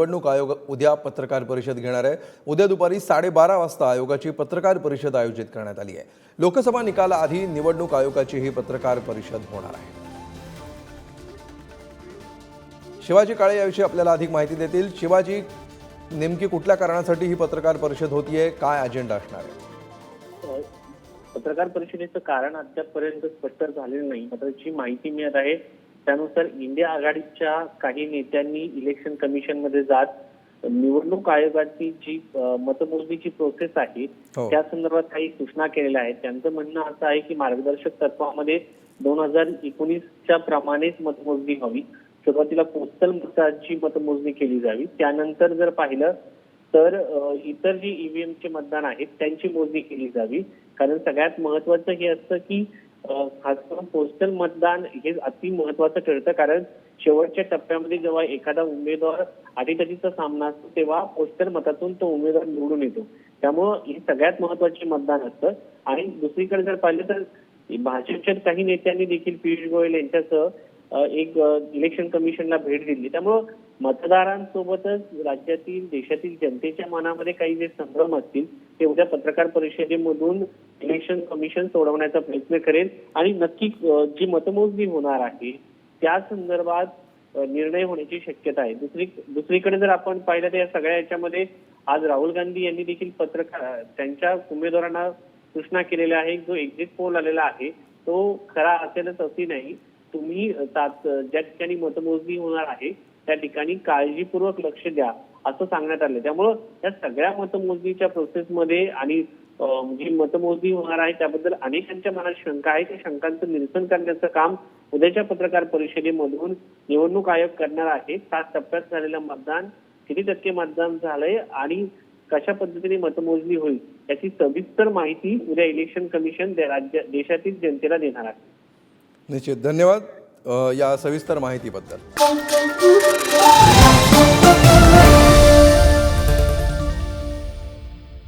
निवडणूक आयोग उद्या पत्रकार परिषद घेणार आहे. उद्या दुपारी साडेबारा वाजता आयोगाची पत्रकार परिषद आयोजित करण्यात आली आहे. लोकसभा निकालाआधी निवडणूक आयोगाची ही पत्रकार परिषद होणार आहे. शिवाजी काळे याविषयी आपल्याला अधिक माहिती देतील. शिवाजी नेमकी कुठल्या कारणासाठी ही पत्रकार परिषद होतीये? काय अजेंडा असणार आहे? पत्रकार परिषदेचं कारण अद्यापपर्यंत स्पष्ट झालेलं नाही. मात्र जी माहिती मिळत आहे त्यानुसार इंडिया आघाडीच्या काही नेत्यांनी इलेक्शन कमिशनमध्ये जात निवडणूक आयोगाची जी मतमोजणीची प्रोसेस आहे हो. त्या संदर्भात काही सूचना केलेल्या आहेत. त्यांचं म्हणणं असं आहे की मार्गदर्शक तत्वामध्ये दोन हजार एकोणीसच्या प्रमाणेच मतमोजणी व्हावी सुरुवातीला पोस्टल मताची मतमोजणी केली जावी. त्यानंतर जर पाहिलं तर इतर जी ईव्हीएम चे मतदान आहेत त्यांची मोजणी केली जावी. कारण सगळ्यात महत्वाचं हे असतं की खास करून पोस्टल मतदान हे अति महत्वाचं ठरतं. कारण शेवटच्या टप्प्यामध्ये जेव्हा एखादा उमेदवार अटीतटीचा सामना असतो तेव्हा पोस्टल मतातून तो उमेदवार निवडून येतो. त्यामुळं हे सगळ्यात महत्त्वाचे मतदान असतं. आणि दुसरीकडे जर पाहिलं तर भाजपच्या काही नेत्यांनी देखील पियुष गोयल यांच्यासह एक इलेक्शन कमिशनला भेट दिली. त्यामुळं मतदारांसोबतच राज्यातील देशातील जनतेच्या मनामध्ये काही जे संभ्रम असतील ते उद्या पत्रकार परिषदेमधून इलेक्शन कमिशन सोडवण्याचा प्रयत्न करेल. आणि नक्की जी मतमोजणी होणार आहे त्या संदर्भात निर्णय होण्याची शक्यता आहे. दुसरी दुसरीकडे जर आपण पाहिलं तर या सगळ्या याच्यामध्ये आज राहुल गांधी यांनी देखील पत्रकार त्यांच्या उमेदवारांना सूचना केलेल्या आहे. जो एक्झिट पोल आलेला आहे तो खरा असेलच असे नाही. तुम्ही ज्या ठिकाणी मतमोजणी होणार आहे त्या ठिकाणी काळजीपूर्वक लक्ष द्या. असं सांगण्यात आलं. त्यामुळं या सगळ्या मतमोजणीच्या प्रोसेसमध्ये आणि जी मतमोजणी होणार आहे त्याबद्दल अनेकांच्या मनात शंका आहे. त्या शंकांचं निरसन करण्याचं काम उद्याच्या पत्रकार परिषदेमधून निवडणूक आयोग करणार आहे. सात टप्प्यात झालेलं मतदान किती टक्के मतदान झालंय आणि कशा पद्धतीने मतमोजणी होईल याची सविस्तर माहिती उद्या इलेक्शन कमिशन राज्य देशातील जनतेला देणार आहे. निश्चित. धन्यवाद या सविस्तर माहितीबद्दल.